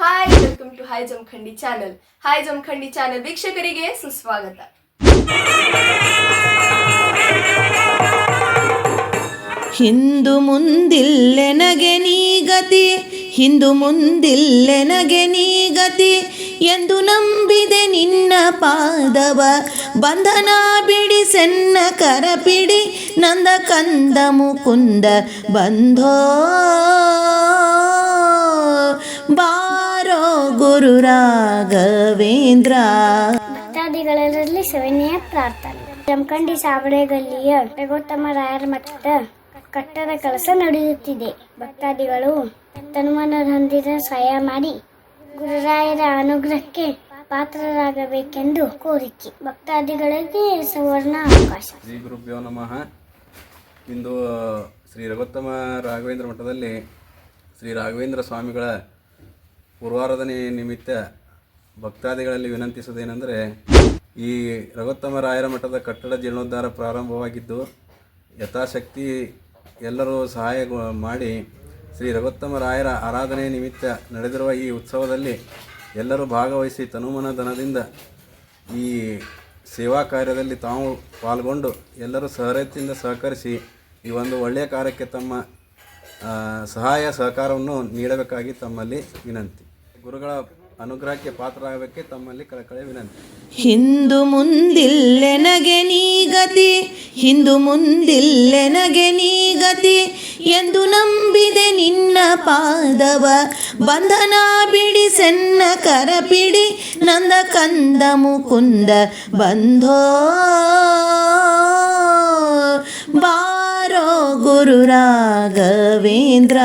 Hi welcome to hi Jamakhandi channel hi Jamakhandi channel ವೀಕ್ಷಕರಿಗೆ ಸುಸ್ವಾಗತ. ಹಿಂದು ಮುಂದಿಲ್ಲೆನಗೆ ನೀಗತಿ ಹಿಂದು ಮುಂದಿಲ್ಲೆನಗೆ ನೀಗತಿ ಎಂದು ನಂಬಿದೆ ನಿನ್ನ ಪಾದವ. ಬಂಧನ ಬಿಡಿ, ಸೆನ್ನ ಕರಪಿಡಿ, ನಂದ ಕಂದ ಮುಕುಂದ ಬಂಧೋ. ಬಾರೋ ಗುರು ರಾಘವೇಂದ್ರ. ಭಕ್ತಾದಿಗಳಲ್ಲಿ ಸವಿನಯ ಪ್ರಾರ್ಥನೆ. ಜಮಖಂಡಿ ಸಾವಡೆ ಗಲ್ಲಿಯ ರಘೋತ್ತಮ ರಾಯರ ಮಠದ ಕಟ್ಟಡ ಕೆಲಸ ನಡೆಯುತ್ತಿದೆ. ಭಕ್ತಾದಿಗಳು ತನುಮನದೊಂದಿಗೆ ಸಹಾಯ ಮಾಡಿ ಗುರುರಾಯರ ಅನುಗ್ರಹಕ್ಕೆ ಪಾತ್ರರಾಗಬೇಕೆಂದು ಕೋರಿಕೆ. ಭಕ್ತಾದಿಗಳಿಗೆ ಸುವರ್ಣ ಅವಕಾಶ. ಶ್ರೀ ಗುರುಭ್ಯೋ ನಮಃ. ಇಂದು ಶ್ರೀ ರಘೋತ್ತಮ ರಾಘವೇಂದ್ರ ಮಠದಲ್ಲಿ ಶ್ರೀ ರಾಘವೇಂದ್ರ ಸ್ವಾಮಿಗಳ ಪೂರ್ವಾರಾಧನೆ ನಿಮಿತ್ತ ಭಕ್ತಾದಿಗಳಲ್ಲಿ ವಿನಂತಿಸುವುದೇನೆಂದರೆ, ಈ ರಘುತ್ತಮ ರಾಯರ ಮಠದ ಕಟ್ಟಡ ಜೀರ್ಣೋದ್ಧಾರ ಪ್ರಾರಂಭವಾಗಿದ್ದು, ಯಥಾಶಕ್ತಿ ಎಲ್ಲರೂ ಸಹಾಯ ಮಾಡಿ ಶ್ರೀ ರಘುತ್ತಮ ರಾಯರ ಆರಾಧನೆ ನಿಮಿತ್ತ ನಡೆದಿರುವ ಈ ಉತ್ಸವದಲ್ಲಿ ಎಲ್ಲರೂ ಭಾಗವಹಿಸಿ ತನುಮನ ಧನದಿಂದ ಈ ಸೇವಾ ಕಾರ್ಯದಲ್ಲಿ ತಾವು ಪಾಲ್ಗೊಂಡು ಎಲ್ಲರೂ ಸಹೃದಯದಿಂದ ಸಹಕರಿಸಿ ಈ ಒಂದು ಒಳ್ಳೆಯ ಕಾರ್ಯಕ್ಕೆ ತಮ್ಮ ಸಹಾಯ ಸಹಕಾರವನ್ನು ನೀಡಬೇಕಾಗಿ ತಮ್ಮಲ್ಲಿ ವಿನಂತಿ. ಗುರುಗಳ ಅನುಗ್ರಹಕ್ಕೆ ಪಾತ್ರರಾಗಬೇಕೆ ತಮ್ಮಲ್ಲಿ ಕಳಕಳೆ ವಿನಂತಿ. ಹಿಂದು ಮುಂದಿಲ್ಲೆನಗೆ ನೀಗತಿ, ಹಿಂದು ಮುಂದಿಲ್ಲೆನಗೆ ನೀಗತಿ, ಎಂದು ನಂಬಿದೆ ನಿನ್ನ ಪಾದವ. ಬಂಧನ ಬಿಡಿ, ಸೆನ್ನ ಕರಪಿಡಿ ನಂದ ಕಂದ ಮುಕುಂದ ಬಂಧೋ. ಬಾರೋ ಗುರು ರಾಘವೇಂದ್ರ,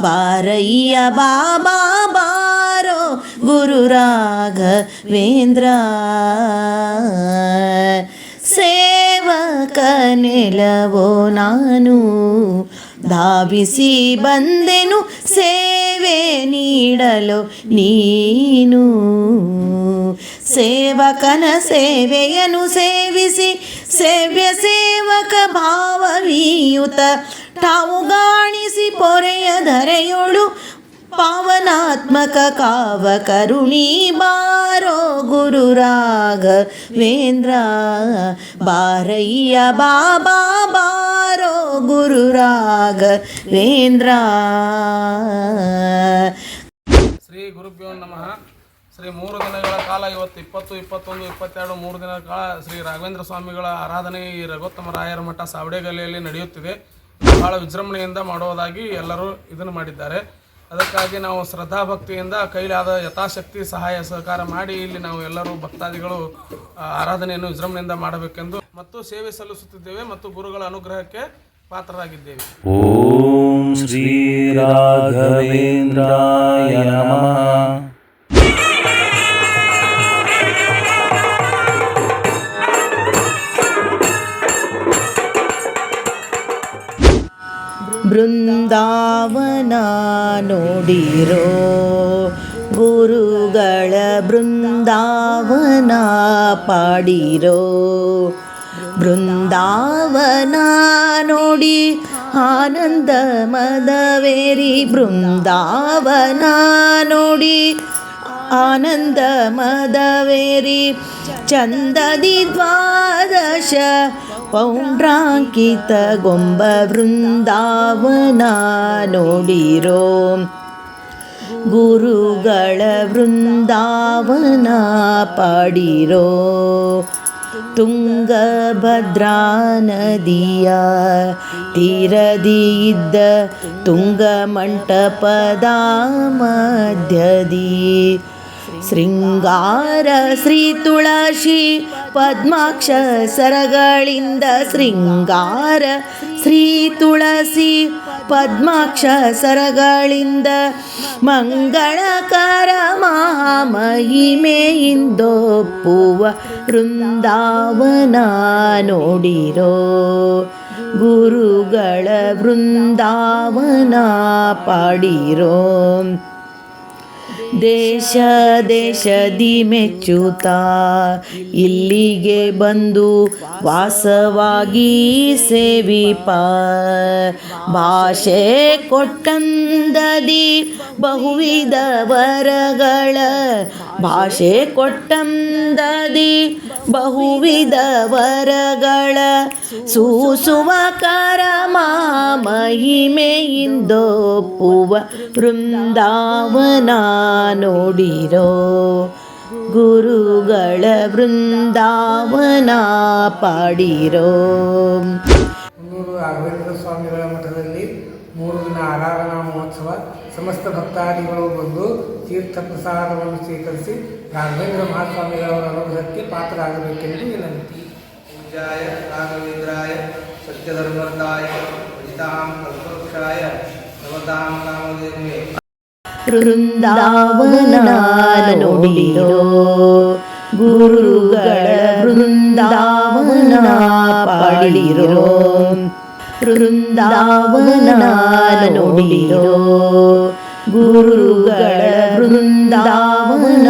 ಬಾರಯ್ಯ ಬಾಬಾ ಬಾರೋ ಗುರು ರಾಘವೇಂದ್ರ. ಸೇವಕ ನೆಲವೋ ನಾನು, ಧಾವಿಸಿ ಬಂದೆನು ಸೇವೆ ನೀಡಲು ನೀನು. ಸೇವಕನ ಸೇವೆಯನ್ನು ಸೇವಿಸಿ ಸೇವ್ಯ ಸೇವಕ ಭಾವವೀಯುತ ಗಾಣಿಸಿ ಪೊರೆಯ ಧರೆಯೋಳು, ಪಾವನಾತ್ಮಕ ಕಾವ ಕರುಣಿ ಬಾರೋ ಗುರು ರಾಘವೇಂದ್ರ ಬಾರಯ್ಯ ಬಾಬಾ ಬಾರೋ ಗುರು ರಾಘವೇಂದ್ರ ಶ್ರೀ ಗುರುಭ್ಯೋ ನಮಃ. ಶ್ರೀ ಮೂರು ದಿನಗಳ ಕಾಲ ಇವತ್ತು ಇಪ್ಪತ್ತು, ಇಪ್ಪತ್ತೊಂದು, ಇಪ್ಪತ್ತೆರಡು, ಮೂರು ದಿನಗಳ ಕಾಲ ಶ್ರೀ ರಾಘವೇಂದ್ರ ಸ್ವಾಮಿಗಳ ಆರಾಧನೆ ಈ ರಘೋತ್ತಮ ರಾಯರ ಮಠ ಸಾವಡೆಗಲೆಯಲ್ಲಿ ನಡೆಯುತ್ತಿದೆ. ಬಹಳ ವಿಜೃಂಭಣೆಯಿಂದ ಮಾಡುವುದಾಗಿ ಎಲ್ಲರೂ ಇದನ್ನು ಮಾಡಿದ್ದಾರೆ. ಅದಕ್ಕಾಗಿ ನಾವು ಶ್ರದ್ಧಾ ಶ್ರದ್ಧಾಭಕ್ತಿಯಿಂದ ಕೈಲಾದ ಯಥಾಶಕ್ತಿ ಸಹಾಯ ಸಹಕಾರ ಮಾಡಿ ಇಲ್ಲಿ ನಾವು ಎಲ್ಲರೂ ಭಕ್ತಾದಿಗಳು ಆರಾಧನೆಯನ್ನು ವಿಜೃಂಭಣೆಯಿಂದ ಮಾಡಬೇಕೆಂದು ಮತ್ತು ಸೇವೆ ಸಲ್ಲಿಸುತ್ತಿದ್ದೇವೆ ಮತ್ತು ಗುರುಗಳ ಅನುಗ್ರಹಕ್ಕೆ ಪಾತ್ರರಾಗಿದ್ದೇವೆ. ಓಂ ಶ್ರೀ ರಾಘವೇಂದ್ರಾಯ ನಮಃ. ಬೃಂದಾವನ ನೋಡಿರೋ ಗುರುಗಳ ಬೃಂದಾವನ ಪಾಡಿರೋ ಬೃಂದಾವನ ನೋಡಿ ಆನಂದ ಮದವೇರಿ ಬೃಂದಾವನ ನೋಡಿ ಆನಂದ ಮದವೇರಿ ಚಂದದಿ ದ್ವಾದಶ ಪೌಂಡ್ರಾಂಕಿತ ಗೊಂಬ ವೃಂದಾವನ ನೋಡಿರೋ ಗುರುಗಳ ವೃಂದಾವನ ಪಾಡಿರೋ ತುಂಗಭದ್ರಾ ನದಿಯ ತೀರದಿ ಇದ್ದ ತುಂಗ ಮಂಟಪದ ಮಧ್ಯದಿ ಶೃಂಗಾರ ಶ್ರೀ ತುಳಸಿ ಪದ್ಮಾಕ್ಷ ಸರಗಳಿಂದ ಶೃಂಗಾರ ಶ್ರೀ ತುಳಸಿ ಪದ್ಮಾಕ್ಷ ಸರಗಳಿಂದ ಮಂಗಳಕರ ಮಹಾಮಹಿಮೆಯಿಂದೊಪ್ಪುವ ವೃಂದಾವನ ನೋಡಿರೋ ಗುರುಗಳ ವೃಂದಾವನ ಪಾಡಿರೋ ದೇಶ ದೇಶದಿ ಮೆಚ್ಚುತ್ತಾ ಇಲ್ಲಿಗೆ ಬಂದು ವಾಸವಾಗಿ ಸೇವಿಪ. ಭಾಷೆ ಕೊಟ್ಟಂದದಿ ಬಹುವಿಧ ವರಗಳ ಭಾಷೆ ಕೊಟ್ಟಂದದಿ ಬಹುವಿಧ ವರಗಳ ಸೂಸುವ ಕರಮ ಮಹಿಮೆಯಿಂದೊಪ್ಪುವ ವೃಂದಾವನ ನೋಡಿರೋ ಗುರುಗಳ ವೃಂದಾವನ ಪಾಡಿರೋ. ರಾಘವೇಂದ್ರ ಸ್ವಾಮಿಗಳ ಮಠದಲ್ಲಿ ಮೂರು ದಿನ ಆರಾಧನಾ ಮಹೋತ್ಸವ ಸಮಸ್ತ ಭಕ್ತಾದಿಗಳು ಬಂದು ತೀರ್ಥ ಪ್ರಸಾದವನ್ನು ಸ್ವೀಕರಿಸಿ ರಾಘವೇಂದ್ರ ಮಹಾಸ್ವಾಮಿಗಳವರ ಅನುಗ್ರಹಕ್ಕೆ ಪಾತ್ರರಾಗಬೇಕೆಂದು ವಿನಂತಿ. ಪೂಜಾಯ ರಾಘವೇಂದ್ರಾಯ ಸತ್ಯಧರ್ಮರ್ತಾಯ ಭಜಿತಾಂ ಕಲ್ಪವೃಕ್ಷಾಯ ನಮತಾಂ ವೃಂದಾವನ ನೋಡಿರೋ ಗುರುಗಳ ವೃಂದಾವನ ಪಾಡಿರೋ ವೃಂದಾವನ ನೋಡಿರೋ ಗುರುಗಳ ವೃಂದಾವನ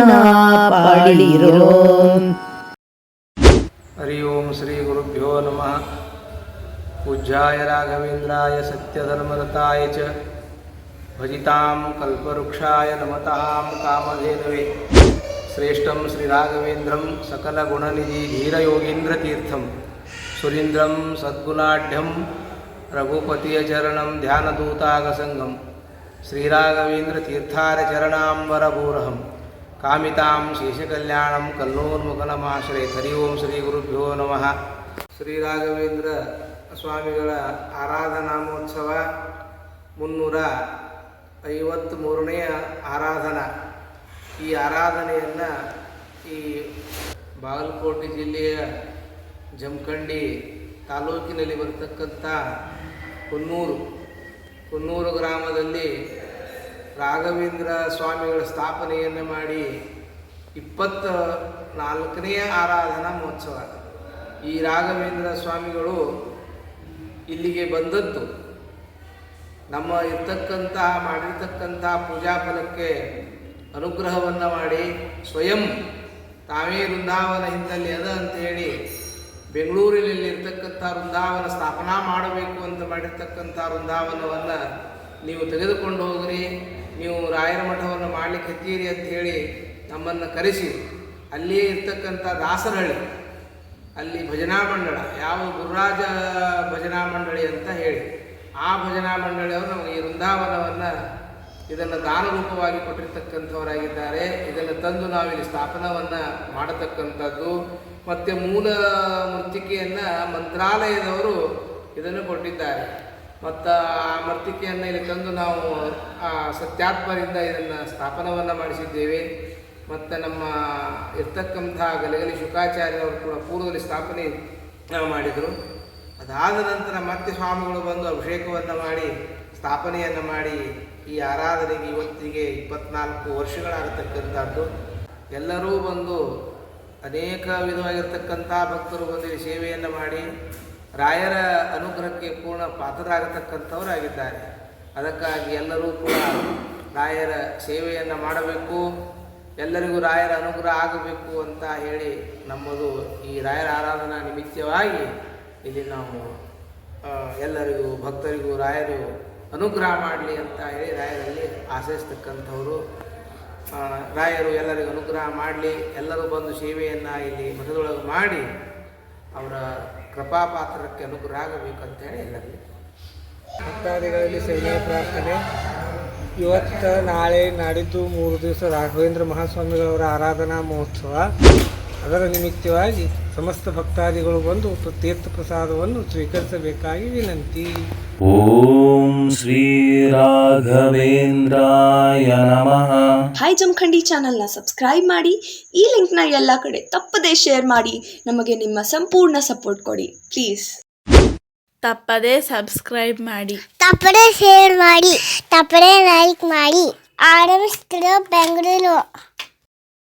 ಪಾಡಿರೋ ಹರಿ ಓಂ ಶ್ರೀ ಗುರುಭ್ಯೋ ನಮಃ. ಪೂಜ್ಯಾಯ ರಾಘವೇಂದ್ರಾಯ ಸತ್ಯಧರ್ಮರತಾಯ ಚ. ಭಜಿತಾಂ ಕಲ್ಪವೃಕ್ಷಾಯ ನಮತಾಂ ಕಾಮಧೇನವೇ. ಶ್ರೇಷ್ಠಂ ಶ್ರೀರಾಘವೇಂದ್ರಂ ಸಕಲಗುಣನಿಧಿ ಧೀರಯೋಗೀಂದ್ರತೀರ್ಥಂ. ಸುರೀಂದ್ರಂ ಸದ್ಗುಣಾಢ್ಯಂ ರಘುಪತಿಯ ಚರಣಂ ಧ್ಯಾನದೂತಾಗಸಂಗಂ ಶ್ರೀರಾಘವೇಂದ್ರತೀರ್ಥಾರಚರಣಾಂಬರಭೂರಹಂ ಕಾಮಿತಾಂ ಶೇಷಕಲ್ಯಾಣಂ ಕಲ್ಲೋನ್ಮುಖನಮಾಶ್ರಯ ಹರಿ ಓಂ ಶ್ರೀ ಗುರುಭ್ಯೋ ನಮಃ ಶ್ರೀರಾಘವೇಂದ್ರ ಸ್ವಾಮಿಗಳ ಆರಾಧನಾ ಮಹೋತ್ಸವ ಮುನ್ನೂರ ಐವತ್ತ್ಮೂರನೆಯ ಆರಾಧನಾ. ಈ ಆರಾಧನೆಯನ್ನು ಈ ಬಾಗಲಕೋಟೆ ಜಿಲ್ಲೆಯ ಜಮಖಂಡಿ ತಾಲೂಕಿನಲ್ಲಿ ಬರ್ತಕ್ಕಂಥ ಕುನ್ನೂರು. ಕೊನ್ನೂರು ಗ್ರಾಮದಲ್ಲಿ ರಾಘವೇಂದ್ರ ಸ್ವಾಮಿಗಳ ಸ್ಥಾಪನೆಯನ್ನು ಮಾಡಿ ಇಪ್ಪತ್ತ ನಾಲ್ಕನೆಯ ಆರಾಧನಾ ಮಹೋತ್ಸವ. ಈ ರಾಘವೇಂದ್ರ ಸ್ವಾಮಿಗಳು ಇಲ್ಲಿಗೆ ಬಂದದ್ದು. ನಮ್ಮ ಇರ್ತಕ್ಕಂತಹ ಮಾಡಿರ್ತಕ್ಕಂಥ ಪೂಜಾ ಫಲಕ್ಕೆ ಅನುಗ್ರಹವನ್ನು ಮಾಡಿ ಸ್ವಯಂ ತಾವೇ ವೃಂದಾವನ ಹಿಂದಲ್ಲಿ ಅದ ಅಂತೇಳಿ ಬೆಂಗಳೂರಿನಲ್ಲಿ ಇರ್ತಕ್ಕಂಥ ವೃಂದಾವನ ಸ್ಥಾಪನಾ ಮಾಡಬೇಕು ಅಂತ ಮಾಡಿರ್ತಕ್ಕಂಥ ವೃಂದಾವನವನ್ನು ನೀವು ತೆಗೆದುಕೊಂಡು ಹೋಗ್ರಿ. ನೀವು ರಾಯರ ಮಠವನ್ನು ಮಾಡಲಿಕ್ಕೆ ಹತ್ತೀರಿ ಅಂತ ಹೇಳಿ ನಮ್ಮನ್ನು ಕರೆಸಿ. ಅಲ್ಲಿಯೇ ಇರ್ತಕ್ಕಂಥ ದಾಸರಹಳ್ಳಿ, ಅಲ್ಲಿ ಭಜನಾ ಮಂಡಳ, ಯಾವ ಗುರುರಾಜ ಭಜನಾ ಮಂಡಳಿ ಅಂತ ಹೇಳಿ. ಆ ಭಜನಾ ಮಂಡಳಿಯವರು ನಮಗೆ ಈ ವೃಂದಾವನವನ್ನು ಇದನ್ನು ದಾನ ರೂಪವಾಗಿ ಕೊಟ್ಟಿರ್ತಕ್ಕಂಥವರಾಗಿದ್ದಾರೆ. ಇದನ್ನು ತಂದು ನಾವಿಲ್ಲಿ ಸ್ಥಾಪನವನ್ನು ಮಾಡತಕ್ಕಂಥದ್ದು. ಮತ್ತು ಮೂಲ ಮೃತ್ತಿಕೆಯನ್ನು ಮಂತ್ರಾಲಯದವರು ಇದನ್ನು ಕೊಟ್ಟಿದ್ದಾರೆ. ಮತ್ತು ಆ ಮರ್ತಿಕೆಯನ್ನು ಇಲ್ಲಿ ತಂದು ನಾವು ಆ ಸತ್ಯಾತ್ಮರಿಂದ ಇದನ್ನು ಸ್ಥಾಪನವನ್ನು ಮಾಡಿಸಿದ್ದೇವೆ. ಮತ್ತು ನಮ್ಮ ಇರ್ತಕ್ಕಂಥ ಗಲಗಲಿ ಶುಕಾಚಾರ್ಯವರು ಕೂಡ ಪೂರ್ವದಲ್ಲಿ ಸ್ಥಾಪನೆ ಮಾಡಿದರು. ಅದಾದ ನಂತರ ಮತ್ತೆ ಸ್ವಾಮಿಗಳು ಬಂದು ಅಭಿಷೇಕವನ್ನು ಮಾಡಿ, ಸ್ಥಾಪನೆಯನ್ನು ಮಾಡಿ ಈ ಆರಾಧನೆಗೆ ಇವತ್ತಿಗೆ ಇಪ್ಪತ್ನಾಲ್ಕು ವರ್ಷಗಳಾಗತಕ್ಕಂಥದ್ದು ಎಲ್ಲರೂ ಬಂದು ಅನೇಕ ವಿಧವಾಗಿರ್ತಕ್ಕಂಥ ಭಕ್ತರು ಬಂದು ಸೇವೆಯನ್ನು ಮಾಡಿ ರಾಯರ ಅನುಗ್ರಹಕ್ಕೆ ಪೂರ್ಣ ಪಾತ್ರರಾಗತಕ್ಕಂಥವರಾಗಿದ್ದಾರೆ. ಅದಕ್ಕಾಗಿ ಎಲ್ಲರೂ ಕೂಡ ರಾಯರ ಸೇವೆಯನ್ನು ಮಾಡಬೇಕು, ಎಲ್ಲರಿಗೂ ರಾಯರ ಅನುಗ್ರಹ ಆಗಬೇಕು ಅಂತ ಹೇಳಿ ನಮ್ಮದು ಈ ರಾಯರ ಆರಾಧನಾ ನಿಮಿತ್ತವಾಗಿ ಇಲ್ಲಿ ನಾವು ಎಲ್ಲರಿಗೂ ಭಕ್ತರಿಗೂ ರಾಯರು ಅನುಗ್ರಹ ಮಾಡಲಿ ಅಂತ ಹೇಳಿ ರಾಯರಲ್ಲಿ ಆಶಯಿಸ್ತಕ್ಕಂಥವರು ಆ, ರಾಯರು ಎಲ್ಲರಿಗೂ ಅನುಗ್ರಹ ಮಾಡಲಿ ಎಲ್ಲರೂ ಬಂದು ಸೇವೆಯನ್ನು ಇಲ್ಲಿ ಮಠದೊಳಗೆ ಮಾಡಿ ಅವರ ಕೃಪಾಪಾತ್ರಕ್ಕೆ ಅನುಗ್ರಹ ಆಗಬೇಕಂತ ಹೇಳಿ ಎಲ್ಲರಿಗೂ. ಭಕ್ತಾದಿಗಳಲ್ಲಿ ಸೇವೆಯ ಪ್ರಾರ್ಥನೆ. ಇವತ್ತು ನಾಳೆ ನಾಡಿದ್ದು ಮೂರು ದಿವಸ ರಾಘವೇಂದ್ರ ಮಹಾಸ್ವಾಮಿಗಳವರ ಆರಾಧನಾ ಮಹೋತ್ಸವ. ಅದರ ನಿಮಿತ್ತವಾಗಿ ಸಮಸ್ತ ಭಕ್ತಾದಿಗಳು ಬಂದು ತೀರ್ಥ ಪ್ರಸಾದವನ್ನು ಸ್ವೀಕರಿಸಬೇಕಾಗಿ ವಿನಂತಿ. ಓಂ ಶ್ರೀ ರಾಘವೇಂದ್ರಾಯ ನಮಃ. ಹಾಯ್ ಜಮಖಂಡಿ ಚಾನೆಲ್ನ ಸಬ್ಸ್ಕ್ರೈಬ್ ಮಾಡಿ ಈ ಲಿಂಕ್ನ ಎಲ್ಲ ಕಡೆ ತಪ್ಪದೇ ಶೇರ್ ಮಾಡಿ ನಮಗೆ ನಿಮ್ಮ ಸಂಪೂರ್ಣ ಸಪೋರ್ಟ್ ಕೊಡಿ ಪ್ಲೀಸ್. ತಪ್ಪದೇ ಸಬ್ಸ್ಕ್ರೈಬ್ ಮಾಡಿ. ತಪ್ಪದೇ ಶೇರ್ ಮಾಡಿ ತಪ್ಪದೇ ಲೈಕ್ ಮಾಡಿ. ಆರ್ ಬೆಂಗಳೂರು.